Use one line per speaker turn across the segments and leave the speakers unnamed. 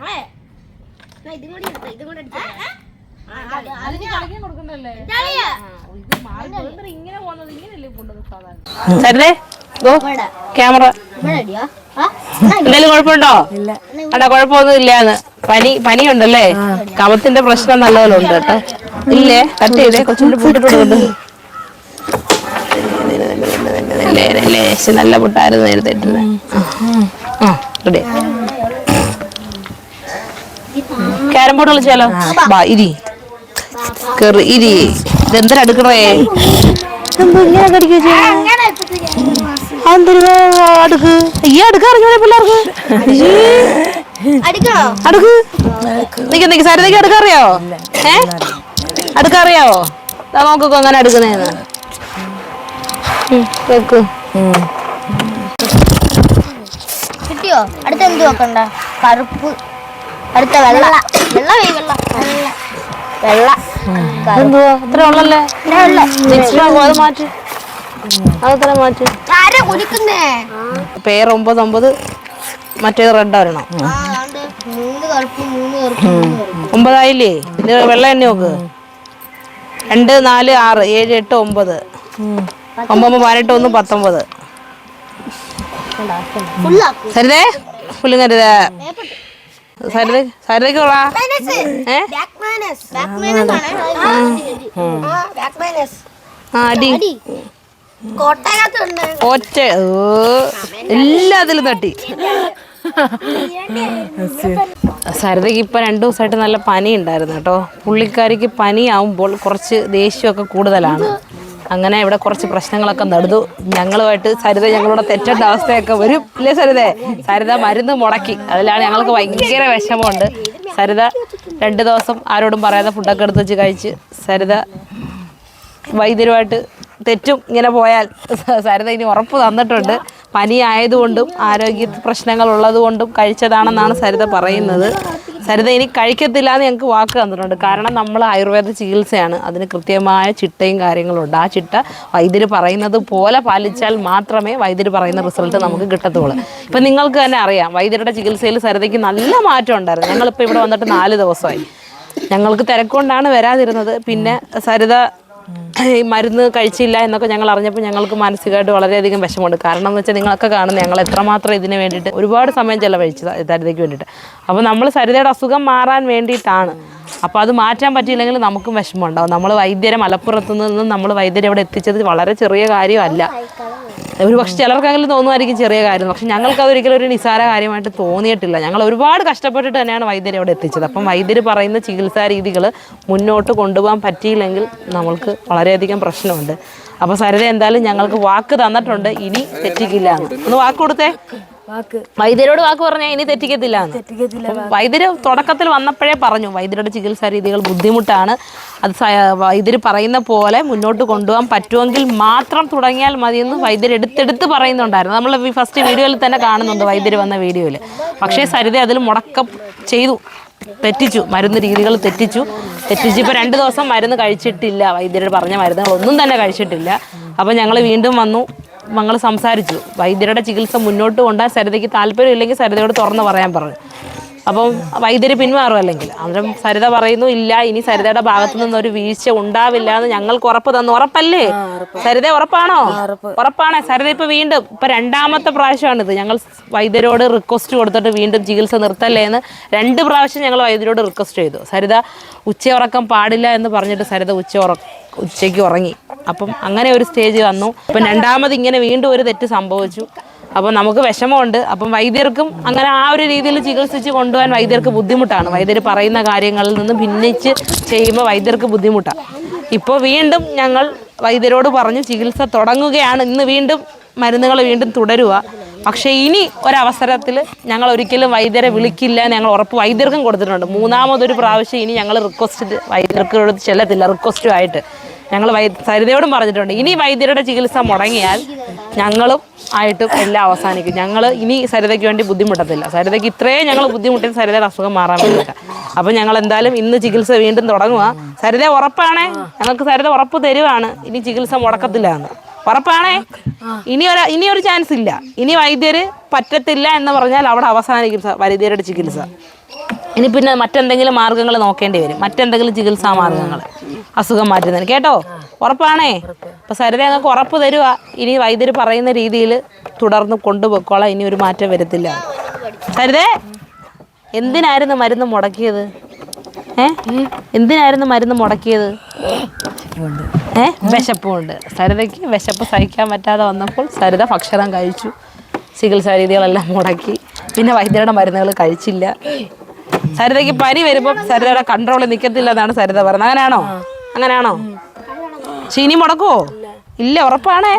ഞങ്ങളെ ഇതും കൂടി എടുത്തോ, ഇതും കൂടി അടിച്ചോ.
അതിന് കളിക്കാൻ കൊടുക്കണ്ടല്ലേ
ഇതാളിയാ.
ഇത് മാറി പോകുന്നത് ഇങ്ങനെ പോകുന്നത് ഇങ്ങനെയല്ലേ കൊണ്ടത് സാധാരണ
സരിതേ ഗോ ക്യാമറ എന്തായാലും കുഴപ്പമുണ്ടോ അടാ കുഴപ്പമൊന്നും ഇല്ലാന്ന് പനി പനിയുണ്ടല്ലേ കമത്തിന്റെ പ്രശ്നം നല്ലപോലെ ഉണ്ട് കേട്ടോ ഇല്ലേ കട്ട് ചെയ്തേ കൊച്ചിന്റെ പൂട്ടിട്ട് കൊടുക്കുന്നു ലേശം നല്ല പുട്ടായിരുന്നു നേരത്തെ ആ റെഡി ക്യാരം ബോർഡ് കളിച്ചാലോ വാ ഇരി. കേറി ഇരി.
ഇതെന്തിനാ
എടുക്കണേ? അടുക്ക്. ഈ അടുക്ക അറിഞ്ഞോളെ പിള്ളേർക്ക്?
അടിക്കണോ?
അടുക്ക്. നിക്ക് നിക്ക് സരിതയ്ക്ക് അടുക്ക അറിയോ? ഏ? അടുക്ക അറിയാവോ ദാ നോക്കോ അങ്ങനെ അടുക്കുന്നേന്ന് ഉം, വെക്ക്.
കിട്ടിയോ? അടുത്ത എന്ത് നോക്കണ്ട? കറുപ്പ്. അടുത്ത വെള്ള. വെള്ള വെള്ള. വെള്ള
എന്തുവാ? ഉള്ളല്ലേ മാറ്റി. അതത്ര മാറ്റി. ഒമ്പത് ഒമ്പത് മറ്റേത് റെഡ്
കറുപ്പ്
ഒമ്പതായില്ലേ? ഇത് വെള്ള എണ്ണ നോക്ക്. രണ്ട് നാല് ആറ് ഏഴ് എട്ട് ഒമ്പത്. ഒമ്പത് പതിനെട്ട് ഒന്ന് പത്തൊമ്പത്. സരിതേ പുല്ലുങ്ങരുത് ഏ? ആ. അടി. ഒറ്റ എല്ലാത്തിലും തട്ടി. സരിതയ്ക്ക് ഇപ്പൊ രണ്ടു ദിവസമായിട്ട് നല്ല പനി ഉണ്ടായിരുന്നു കേട്ടോ. പുള്ളിക്കാരിക്ക് പനിയാവുമ്പോൾ കുറച്ച് ദേഷ്യമൊക്കെ കൂടുതലാണ്. അങ്ങനെ ഇവിടെ കുറച്ച് പ്രശ്നങ്ങളൊക്കെ നടന്നു. ഞങ്ങളുമായിട്ട് സരിത ഞങ്ങളോട് തെറ്റേണ്ട അവസ്ഥയൊക്കെ വരും. ഇല്ലേ സരിതേ? സരിത മരുന്ന് മുടക്കി. അതിലാണ് ഞങ്ങൾക്ക് ഭയങ്കര വിഷമമുണ്ട്. സരിത രണ്ട് ദിവസം ആരോടും പറയാതെ ഫുഡൊക്കെ എടുത്ത് വെച്ച് കഴിച്ച് സരിത വൈദ്യരുമായിട്ട് തെറ്റും ഇങ്ങനെ പോയാൽ സരിത ഇനി ഉറപ്പ് തന്നിട്ടുണ്ട്. പനി ആയതുകൊണ്ടും ആരോഗ്യ പ്രശ്നങ്ങൾ ഉള്ളതുകൊണ്ടും കഴിച്ചതാണെന്നാണ് സരിത പറയുന്നത്. സരിത ഇനി കഴിക്കത്തില്ല എന്ന് ഞങ്ങൾക്ക് വാക്ക് തന്നിട്ടുണ്ട്. കാരണം നമ്മൾ ആയുർവേദ ചികിത്സയാണ്. അതിന് കൃത്യമായ ചിട്ടയും കാര്യങ്ങളും ഉണ്ട്. ആ ചിട്ട വൈദ്യര് പറയുന്നത് പോലെ പാലിച്ചാൽ മാത്രമേ വൈദ്യര് പറയുന്ന റിസൾട്ട് നമുക്ക് കിട്ടത്തുള്ളൂ. ഇപ്പം നിങ്ങൾക്ക് തന്നെ അറിയാം വൈദ്യരുടെ ചികിത്സയിൽ സരിതയ്ക്ക് നല്ല മാറ്റം ഉണ്ടായിരുന്നു. ഞങ്ങളിപ്പോൾ ഇവിടെ വന്നിട്ട് നാല് ദിവസമായി. ഞങ്ങൾക്ക് തിരക്കൊണ്ടാണ് വരാതിരുന്നത്. പിന്നെ സരിത ഈ മരുന്ന് കഴിച്ചില്ല എന്നൊക്കെ ഞങ്ങൾ അറിഞ്ഞപ്പോൾ ഞങ്ങൾക്ക് മാനസികമായിട്ട് വളരെയധികം വിഷമമുണ്ട്. കാരണം എന്ന് വെച്ചാൽ നിങ്ങളൊക്കെ കാണുന്നത് ഞങ്ങൾ എത്രമാത്രം ഇതിന് വേണ്ടിയിട്ട് ഒരുപാട് സമയം ചിലവഴിച്ചു സരിതയ്ക്ക് വേണ്ടിയിട്ട്. അപ്പോൾ നമ്മൾ സരിതയുടെ അസുഖം മാറാൻ വേണ്ടിയിട്ടാണ്. അപ്പോൾ അത് മാറ്റാൻ പറ്റിയില്ലെങ്കിൽ നമുക്കും വിഷമമുണ്ടാവും. നമ്മൾ വൈദ്യരെ മലപ്പുറത്ത് നിന്നും നമ്മൾ വൈദ്യരെ ഇവിടെ എത്തിച്ചത് വളരെ ചെറിയ കാര്യമല്ല. ഒരു പക്ഷെ ചിലർക്കെങ്കിലും തോന്നുമായിരിക്കും ചെറിയ കാര്യം. പക്ഷെ ഞങ്ങൾക്ക് അതൊരിക്കലും ഒരു നിസാര കാര്യമായിട്ട് തോന്നിയിട്ടില്ല. ഞങ്ങൾ ഒരുപാട് കഷ്ടപ്പെട്ടിട്ട് തന്നെയാണ് വൈദ്യരെ അവിടെ എത്തിച്ചത്. അപ്പം വൈദ്യർ പറയുന്ന ചികിത്സാ രീതികൾ മുന്നോട്ട് കൊണ്ടുപോകാൻ പറ്റിയില്ലെങ്കിൽ നമ്മൾക്ക് വളരെയധികം പ്രശ്നമുണ്ട്. അപ്പോൾ സരിത എന്തായാലും ഞങ്ങൾക്ക് വാക്ക് തന്നിട്ടുണ്ട്. ഇനി തെറ്റിക്കില്ല ഒന്ന് വാക്ക് കൊടുത്തേ. വൈദ്യരോട് വാക്ക് പറഞ്ഞാൽ ഇനി തെറ്റിക്കത്തില്ല വൈദ്യര് തുടക്കത്തിൽ വന്നപ്പോഴേ പറഞ്ഞു വൈദ്യരുടെ ചികിത്സാ രീതികൾ ബുദ്ധിമുട്ടാണ്. അത് വൈദ്യര് പറയുന്ന പോലെ മുന്നോട്ട് കൊണ്ടുപോകാൻ പറ്റുമെങ്കിൽ മാത്രം തുടങ്ങിയാൽ മതിയെന്ന് വൈദ്യർ എടുത്തെടുത്ത് പറയുന്നുണ്ടായിരുന്നു. നമ്മൾ ഫസ്റ്റ് വീഡിയോയിൽ തന്നെ കാണുന്നുണ്ട് വൈദ്യര് വന്ന വീഡിയോയിൽ പക്ഷേ സരിത അതിൽ മുടക്കം ചെയ്തു. തെറ്റിച്ചു മരുന്ന് രീതികൾ തെറ്റിച്ചു. തെറ്റിച്ച് ഇപ്പോൾ രണ്ട് ദിവസം മരുന്ന് കഴിച്ചിട്ടില്ല വൈദ്യരോട് പറഞ്ഞ മരുന്നുകൾ ഒന്നും തന്നെ കഴിച്ചിട്ടില്ല. അപ്പോൾ ഞങ്ങൾ വീണ്ടും വന്നു. ഞങ്ങൾ സംസാരിച്ചു. വൈദ്യരുടെ ചികിത്സ മുന്നോട്ട് കൊണ്ടാൽ സരിതയ്ക്ക് താല്പര്യമില്ലെങ്കിൽ സരിതയോട് തുറന്ന് പറയാൻ പറഞ്ഞു. അപ്പം വൈദ്യര് പിന്മാറും അല്ലെങ്കിൽ. അന്നേരം സരിത പറയുന്നു ഇല്ല ഇനി സരിതയുടെ ഭാഗത്തു നിന്ന് ഒരു വീഴ്ച ഉണ്ടാവില്ല എന്ന് ഞങ്ങൾക്ക് ഉറപ്പ് തന്നു. ഉറപ്പല്ലേ? സരിത ഉറപ്പാണോ? ഉറപ്പാണേ. സരിത ഇപ്പൊ വീണ്ടും ഇപ്പൊ രണ്ടാമത്തെ പ്രാവശ്യമാണിത് ഞങ്ങൾ വൈദ്യരോട് റിക്വസ്റ്റ് കൊടുത്തിട്ട് വീണ്ടും ചികിത്സ നിർത്തല്ലേ എന്ന് രണ്ട് പ്രാവശ്യം ഞങ്ങൾ വൈദ്യരോട് റിക്വസ്റ്റ് ചെയ്തു. സരിത ഉച്ചയുറക്കം പാടില്ല എന്ന് പറഞ്ഞിട്ട് സരിത ഉച്ച ഉറ ഉച്ചയ്ക്ക് ഉറങ്ങി. അപ്പം അങ്ങനെ ഒരു സ്റ്റേജ് വന്നു. അപ്പം രണ്ടാമത് ഇങ്ങനെ വീണ്ടും ഒരു തെറ്റ് സംഭവിച്ചു. അപ്പം നമുക്ക് വിഷമമുണ്ട്. അപ്പം വൈദ്യർക്കും അങ്ങനെ ആ ഒരു രീതിയിൽ ചികിത്സിച്ച് കൊണ്ടുപോകാൻ വൈദ്യർക്ക് ബുദ്ധിമുട്ടാണ്. വൈദ്യർ പറയുന്ന കാര്യങ്ങളിൽ നിന്ന് ഭിന്നിച്ച് ചെയ്യുമ്പോൾ വൈദ്യർക്ക് ബുദ്ധിമുട്ടാണ് ഇപ്പോൾ വീണ്ടും ഞങ്ങൾ വൈദ്യരോട് പറഞ്ഞു ചികിത്സ തുടങ്ങുകയാണ്. ഇന്ന് വീണ്ടും മരുന്നുകൾ വീണ്ടും തുടരുക പക്ഷേ ഇനി ഒരവസരത്തിൽ ഞങ്ങൾ ഒരിക്കലും വൈദ്യരെ വിളിക്കില്ല ഞങ്ങൾ ഉറപ്പ് വൈദ്യർക്കും കൊടുത്തിട്ടുണ്ട്. മൂന്നാമതൊരു പ്രാവശ്യം ഇനി ഞങ്ങൾ റിക്വസ്റ്റ് വൈദ്യർക്ക് ചെല്ലത്തില്ല. റിക്വസ്റ്റുമായിട്ട് ഞങ്ങൾ വൈ സരിതയോടും പറഞ്ഞിട്ടുണ്ട് ഇനി വൈദ്യരുടെ ചികിത്സ മുടങ്ങിയാൽ ഞങ്ങളും ആയിട്ടും എല്ലാം അവസാനിക്കും. ഞങ്ങൾ ഇനി സരിതയ്ക്ക് വേണ്ടി ബുദ്ധിമുട്ടത്തില്ല. സരിതയ്ക്ക് ഇത്രയും ഞങ്ങൾ ബുദ്ധിമുട്ടി സരിതയുടെ അസുഖം മാറാൻ വേണ്ടിയിട്ട്. അപ്പം ഞങ്ങൾ എന്തായാലും ഇന്ന് ചികിത്സ വീണ്ടും തുടങ്ങുക സരിത ഉറപ്പാണേ? ഞങ്ങൾക്ക് സരിത ഉറപ്പ് തരുവാണ്. ഇനി ചികിത്സ മുടക്കത്തില്ല എന്ന്. ഉറപ്പാണേ? ഇനി ഒരു ഇനി ഒരു ചാൻസ് ഇല്ല. ഇനി വൈദ്യര് പറ്റത്തില്ല എന്ന് പറഞ്ഞാൽ അവിടെ അവസാനിക്കും വൈദ്യരുടെ ചികിത്സ. ഇനി പിന്നെ മറ്റെന്തെങ്കിലും മാർഗങ്ങൾ നോക്കേണ്ടി വരും. മറ്റെന്തെങ്കിലും ചികിത്സാ മാർഗങ്ങൾ. അസുഖം മാറ്റുന്നതിന്. കേട്ടോ? ഉറപ്പാണേ? അപ്പം സരിത ഞങ്ങൾക്ക് ഉറപ്പ് തരുക ഇനി വൈദ്യർ പറയുന്ന രീതിയിൽ തുടർന്ന് കൊണ്ടുപോയിക്കോളാം. ഇനി ഒരു മാറ്റം വരത്തില്ല. സരിതേ എന്തിനായിരുന്നു മരുന്ന് മുടക്കിയത്? ഏ? എന്തിനായിരുന്നു മരുന്ന് മുടക്കിയത്? ഏ? വിശപ്പുണ്ട്. സരിതയ്ക്ക് വിശപ്പ് സഹിക്കാൻ പറ്റാതെ വന്നപ്പോൾ സരിത ഭക്ഷണം കഴിച്ചു. ചികിത്സാ രീതികളെല്ലാം മുടക്കി. പിന്നെ വൈദ്യരുടെ മരുന്നുകൾ കഴിച്ചില്ല. സരിതയ്ക്ക് പനി വരുമ്പോൾ സരിതയുടെ കൺട്രോളിൽ നിൽക്കത്തില്ല എന്നാണ് സരിത പറയുന്നത് അങ്ങനെയാണോ? അങ്ങനെയാണോ? ചീനി മുടക്കുവോ? ഇല്ല ഉറപ്പാണേ.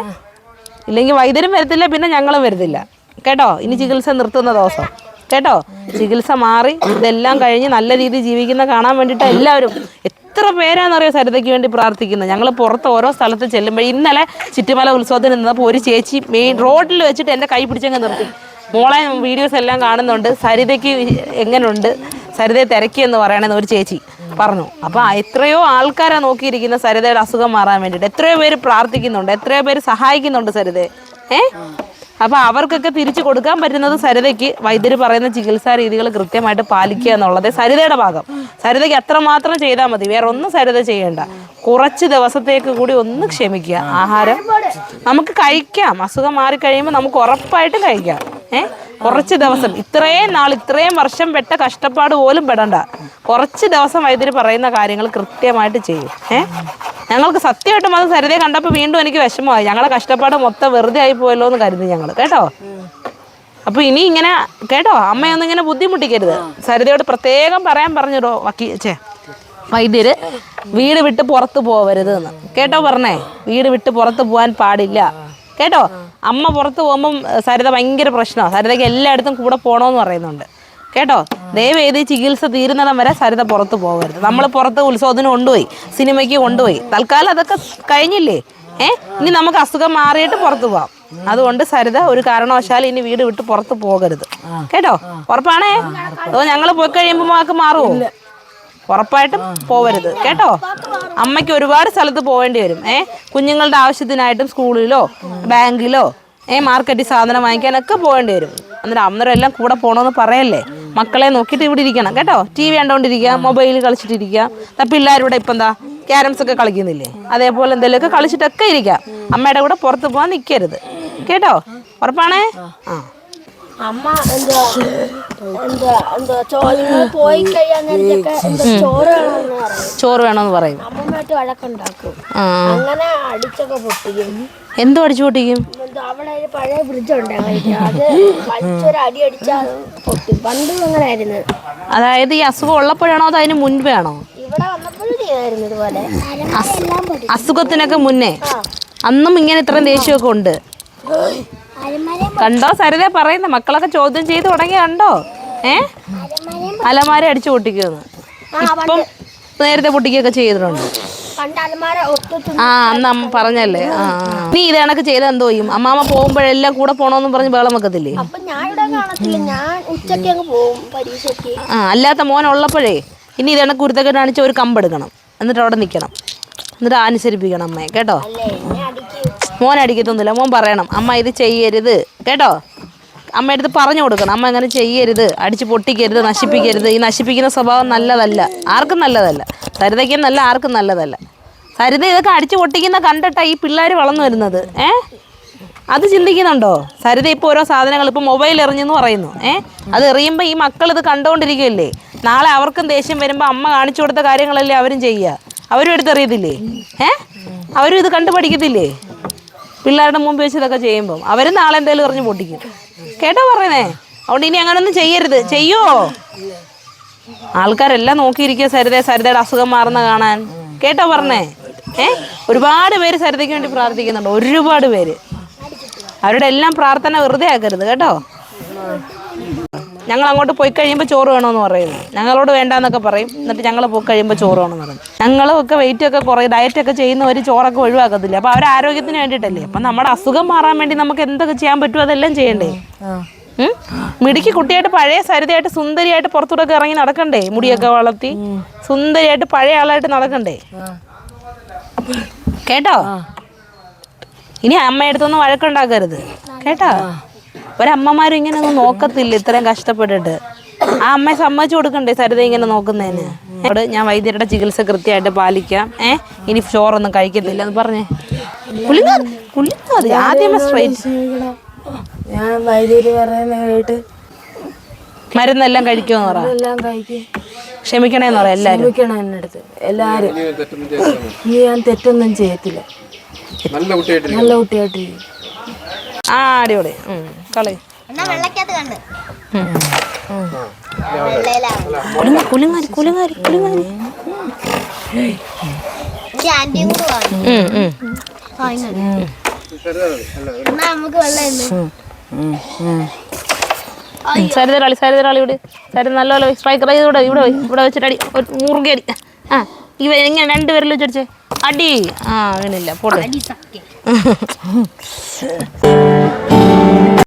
ഇല്ലെങ്കിൽ വൈദ്യരും വരത്തില്ല പിന്നെ ഞങ്ങളും വരത്തില്ല. കേട്ടോ? ഇനി ചികിത്സ നിർത്തുന്ന ദിവസം. കേട്ടോ? ചികിത്സ മാറി ഇതെല്ലാം കഴിഞ്ഞ് നല്ല രീതിയിൽ ജീവിക്കുന്ന കാണാൻ വേണ്ടിയിട്ട് എല്ലാവരും. എത്ര പേരാണെന്നറിയോ സരിതയ്ക്ക് വേണ്ടി പ്രാർത്ഥിക്കുന്നത്? ഞങ്ങൾ പുറത്ത് ഓരോ സ്ഥലത്ത് ചെല്ലുമ്പോൾ ഇന്നലെ ചുറ്റുമല ഉത്സവത്തിന് നിന്നപ്പോൾ ഒരു ചേച്ചി മെയിൻ റോഡിൽ വെച്ചിട്ട് എന്റെ കൈ പിടിച്ചങ്ങ് നിർത്തി. മോളെ വീഡിയോസ് എല്ലാം കാണുന്നുണ്ട്. സരിതയ്ക്ക് എങ്ങനെയുണ്ട് സരിതയെ തിരക്കി എന്ന് പറയണമെന്ന് ഒരു ചേച്ചി പറഞ്ഞു. അപ്പോൾ എത്രയോ ആൾക്കാരാ നോക്കിയിരിക്കുന്ന സരിതയുടെ അസുഖം മാറാൻ വേണ്ടിയിട്ട്. എത്രയോ പേര് പ്രാർത്ഥിക്കുന്നുണ്ട്. എത്രയോ പേര് സഹായിക്കുന്നുണ്ട് സരിതയെ. ഏ? അപ്പോൾ അവർക്കൊക്കെ തിരിച്ചു കൊടുക്കാൻ പറ്റുന്നത് സരിതയ്ക്ക് വൈദ്യർ പറയുന്ന ചികിത്സാ രീതികൾ കൃത്യമായിട്ട് പാലിക്കുക എന്നുള്ളത് സരിതയുടെ ഭാഗം. സരിതയ്ക്ക് അത്രമാത്രം ചെയ്താൽ മതി. വേറെ ഒന്നും സരിത ചെയ്യേണ്ട. കുറച്ച് ദിവസത്തേക്ക് കൂടി ഒന്ന് ക്ഷമിക്കുക. ആഹാരം നമുക്ക് കഴിക്കാം. അസുഖം മാറിക്കഴിയുമ്പോൾ നമുക്ക് ഉറപ്പായിട്ടും കഴിക്കാം. ഏ? കുറച്ച് ദിവസം. ഇത്രയും നാൾ ഇത്രയും വർഷം പെട്ട കഷ്ടപ്പാട് പോലും പെടണ്ട. കുറച്ച് ദിവസം വൈദ്യർ പറയുന്ന കാര്യങ്ങൾ കൃത്യമായിട്ട് ചെയ്യും. ഏ? ഞങ്ങൾക്ക് സത്യമായിട്ടും അത് സരിതയെ കണ്ടപ്പോൾ വീണ്ടും എനിക്ക് വിഷമമായി. ഞങ്ങളുടെ കഷ്ടപ്പാട് മൊത്തം വെറുതെ ആയി പോയല്ലോ എന്ന് കരുതി ഞങ്ങൾ കേട്ടോ? അപ്പൊ ഇനി ഇങ്ങനെ കേട്ടോ? അമ്മയൊന്നും ഇങ്ങനെ ബുദ്ധിമുട്ടിക്കരുത്. സരിതയോട് പ്രത്യേകം പറയാൻ പറഞ്ഞിടോ വക്കി ചേ വൈദ്യര്. വീട് വിട്ട് പുറത്ത് പോവരുത് എന്ന് കേട്ടോ പറഞ്ഞേ? വീട് വിട്ട് പുറത്ത് പോകാൻ പാടില്ല. കേട്ടോ? അമ്മ പുറത്ത് പോകുമ്പം സരിത ഭയങ്കര പ്രശ്നമാണ് സരിതയ്ക്ക് എല്ലായിടത്തും കൂടെ പോകണമെന്ന് പറയുന്നുണ്ട്. കേട്ടോ? ദയവേത് ചികിത്സ തീരുന്നിടം വരെ സരിത പുറത്ത് പോകരുത്. നമ്മൾ പുറത്ത് ഉത്സവത്തിന് കൊണ്ടുപോയി സിനിമയ്ക്ക് കൊണ്ടുപോയി. തൽക്കാലം അതൊക്കെ കഴിഞ്ഞില്ലേ? ഏ? ഇനി നമുക്ക് അസുഖം മാറിയിട്ട് പുറത്ത് പോവാം. അതുകൊണ്ട് സരിത ഒരു കാരണവശാലും ഇനി വീട് വിട്ട് പുറത്ത് പോകരുത്. കേട്ടോ? ഉറപ്പാണേ? അതോ ഞങ്ങൾ പോയി കഴിയുമ്പോൾ മാക്ക് മാറുമോ ഉറപ്പായിട്ടും പോവരുത്. കേട്ടോ? അമ്മയ്ക്ക് ഒരുപാട് സ്ഥലത്ത് പോവേണ്ടി വരും. ഏ? കുഞ്ഞുങ്ങളുടെ ആവശ്യത്തിനായിട്ടും സ്കൂളിലോ ബാങ്കിലോ ഏ മാർക്കറ്റിൽ സാധനം വാങ്ങിക്കാനൊക്കെ പോകേണ്ടി വരും. അന്നേരം അന്നേരം എല്ലാം കൂടെ പോകണമെന്ന് പറയല്ലേ? മക്കളെ നോക്കിയിട്ട് ഇവിടെ ഇരിക്കണം കേട്ടോ? ടി വി കണ്ടോണ്ടിരിക്കുക മൊബൈൽ കളിച്ചിട്ടിരിക്കുക. ദാ പിള്ളേരിവിടെ ഇപ്പം എന്താ ക്യാരംസ് ഒക്കെ കളിക്കുന്നില്ലേ? അതേപോലെ എന്തെങ്കിലുമൊക്കെ കളിച്ചിട്ടൊക്കെ ഇരിക്കാം അമ്മയുടെ കൂടെ പുറത്ത് പോകാൻ നിൽക്കരുത് കേട്ടോ? ഉറപ്പാണേ? ആ.
അമ്മ എന്താ എന്താ എന്താ ചോറ് പോയി കഴിയാൻ നേരത്തൊക്കെ എന്താ ചോറ് വേണമെന്ന് പറയും.
ചോറ് വേണമെന്ന് പറയും.
അമ്മമായിട്ട് വഴക്കുണ്ടാക്കും. അങ്ങനെ അടിച്ചൊക്കെ പൊട്ടിക്കും.
എന്തോ അടിച്ചു പൊട്ടിക്കും?
അവിടെ ഒരു പഴയ ഉണ്ട് അത് വലിച്ചൊരു അടി അടിച്ചാൽ പൊട്ടി. പണ്ട് അങ്ങനെ
അതായത് ഈ അസുഖം ഉള്ളപ്പോഴാണോ അതോ അതിന് മുൻപേ ആണോ
ഇവിടെ വന്നപ്പോഴും ചെയ്തായിരുന്നു ഇതുപോലെ. എല്ലാം പൊട്ടി
അസുഖത്തിനൊക്കെ മുന്നേ. അന്നും ഇങ്ങനെ ഇത്രയും ദേഷ്യമൊക്കെ ഉണ്ട്. കണ്ടോ സരിത പറയുന്ന? മക്കളൊക്കെ ചോദ്യം ചെയ്ത് തുടങ്ങിയ കണ്ടോ? ഏ? അലമാര അടിച്ചു പൊട്ടിക്കുന്നു. ഇപ്പം നേരത്തെ പൊട്ടിക്കുകയൊക്കെ ചെയ്തിട്ടുണ്ട്. ആ അന്ന് അമ്മ പറഞ്ഞല്ലേ? ആ. നീ ഇത് കണക്ക് ചെയ്ത എന്തോ ചെയ്യും? അമ്മാമ്മ പോകുമ്പോഴെല്ലാം കൂടെ പോണോന്നും പറഞ്ഞ് ബഹളം വെക്കത്തില്ലേ? ആ അല്ലാത്ത മോൻ ഉള്ളപ്പോഴേ ഇനി ഇത് കണക്ക് കുരുത്തൊക്കെ കാണിച്ച ഒരു കമ്പെടുക്കണം എന്നിട്ട് അവിടെ നിൽക്കണം. എന്നിട്ട് അനുസരിപ്പിക്കണം അമ്മയെ കേട്ടോ? മോൻ അടിക്കത്തൊന്നുമില്ല. മോൻ പറയണം അമ്മ ഇത് ചെയ്യരുത്. കേട്ടോ? അമ്മ അടുത്ത് പറഞ്ഞു കൊടുക്കണം. അമ്മ അങ്ങനെ ചെയ്യരുത്. അടിച്ച് പൊട്ടിക്കരുത് നശിപ്പിക്കരുത്. ഈ നശിപ്പിക്കുന്ന സ്വഭാവം നല്ലതല്ല. ആർക്കും നല്ലതല്ല. സരിതയ്ക്കും നല്ല ആർക്കും നല്ലതല്ല. സരിത ഇതൊക്കെ അടിച്ചു പൊട്ടിക്കുന്ന കണ്ടിട്ടാ ഈ പിള്ളേർ വളർന്നു വരുന്നത്. ഏ? അത് ചിന്തിക്കുന്നുണ്ടോ? സരിത ഇപ്പോൾ ഓരോ സാധനങ്ങൾ ഇപ്പോൾ മൊബൈൽ എറിഞ്ഞെന്ന് പറയുന്നു. ഏ? അത് എറിയുമ്പോൾ ഈ മക്കൾ ഇത് കണ്ടുകൊണ്ടിരിക്കുകയല്ലേ നാളെ അവർക്കും ദേഷ്യം വരുമ്പോൾ അമ്മ കാണിച്ചു കൊടുത്ത കാര്യങ്ങളല്ലേ അവരും ചെയ്യുക. അവരും എടുത്തെറിയത്തില്ലേ? ഏ? അവരും ഇത് കണ്ടു പഠിക്കത്തില്ലേ പിള്ളേരുടെ മുമ്പ് വെച്ച് ഇതൊക്കെ ചെയ്യുമ്പം അവരും നാളെ എന്തായാലും എറിഞ്ഞ് പൊട്ടിക്കും. കേട്ടോ പറയുന്നേ? അതുകൊണ്ട് ഇനി അങ്ങനൊന്നും ചെയ്യരുത്. ചെയ്യോ? ആൾക്കാരെല്ലാം നോക്കിയിരിക്കുക സരിത സരിതയുടെ അസുഖം മാറുന്ന കാണാൻ. കേട്ടോ പറഞ്ഞേ? ഏ? ഒരുപാട് പേര് സരിതയ്ക്ക് വേണ്ടി പ്രാർത്ഥിക്കുന്നുണ്ട്. ഒരുപാട് പേര്. അവരുടെ എല്ലാം പ്രാർത്ഥന വെറുതെ ആക്കരുത് കേട്ടോ. ഞങ്ങൾ അങ്ങോട്ട് പോയി കഴിയുമ്പോൾ ചോറ് വേണമെന്ന് പറയുന്നു. ഞങ്ങളോട് വേണ്ടാന്നൊക്കെ പറയും. എന്നിട്ട് ഞങ്ങൾ പോയി കഴിയുമ്പോൾ ചോറ് വേണമെന്ന് പറയും. ഞങ്ങളൊക്കെ വെയിറ്റ് ഒക്കെ കുറേ ഡയറ്റൊക്കെ ചെയ്യുന്നവർ ചോറൊക്കെ ഒഴിവാക്കത്തില്ല? അപ്പോൾ അവർ ആരോഗ്യത്തിന് വേണ്ടിയിട്ടല്ലേ? അപ്പം നമ്മുടെ അസുഖം മാറാൻ വേണ്ടി നമുക്ക് എന്തൊക്കെ ചെയ്യാൻ പറ്റുമോ അതെല്ലാം ചെയ്യണ്ടേ? മിടിക്ക് മിടുക്കി കുട്ടിയായിട്ട് പഴയ സരിതയായിട്ട് സുന്ദരിയായിട്ട് പുറത്തൂടെ ഇറങ്ങി നടക്കണ്ടേ? മുടിയൊക്കെ വളർത്തി സുന്ദരിയായിട്ട് പഴയ ആളായിട്ട് നടക്കണ്ടേ? കേട്ടോ? ഇനി അമ്മയടുത്തൊന്നും വഴക്കുണ്ടാക്കരുത്. കേട്ടോ? ഒരമ്മമാരും ഇങ്ങനെ ഒന്നും നോക്കത്തില്ല ഇത്രയും കഷ്ടപ്പെട്ടിട്ട്. ആ അമ്മയെ സമ്മതിച്ചു കൊടുക്കണ്ടേ സരിത ഇങ്ങനെ നോക്കുന്നതിന്? അവിടെ ഞാൻ വൈദ്യരുടെ ചികിത്സ കൃത്യമായിട്ട് പാലിക്കാം. ഏ? ഇനി ചോറൊന്നും കഴിക്കുന്നില്ല എന്ന് പറഞ്ഞേ. കുളിങ്ങാ കുളിങ്ങാ മതി ആദ്യമേ സ്ട്രൈറ്റ്
ഞാൻ വൈദ്യുതി പറയുന്ന കേട്ട്
മരുന്നെല്ലാം കഴിക്കുമെന്ന് പറ.
എല്ലാം കഴിക്കും.
ക്ഷമിക്കണേന്ന് പറയാം എല്ലാരും.
ക്ഷമിക്കണം എന്നടുത്ത് എല്ലാരും. ഇനി ഞാൻ തെറ്റൊന്നും ചെയ്യത്തില്ല.
നല്ല കുട്ടിയായിട്ട്
നല്ല കുട്ടിയായിട്ടിരിക്കും
ആ അടിപൊളി. ഉം, കളി.
എന്നാ വെള്ളക്കകത്ത് കണ്ട്.
കുലുങ്ങ കുലുങ്ങാരി കുലുങ്ങാരി കുലുങ്ങാരി.
ആന്റിയും കൂടെ വാങ്ങി
ഉം, ഉം.
എന്നാ നമുക്ക് വെള്ളം ഇന്ന്
സരിത സരിതരാളി സരിത കളി ഇവിടെ. സരി നല്ലപോലെ സ്ട്രൈക്കർ ഇവിടെ ഇവിടെ ഇവിടെ വെച്ചിട്ട് അടി ഒരു മുറുകെ അടി. ആ ഇവ എങ്ങനെ രണ്ടുപേരിൽ വെച്ചടിച്ചേ അടി. ആ അങ്ങനെയില്ല പോട്ടെ.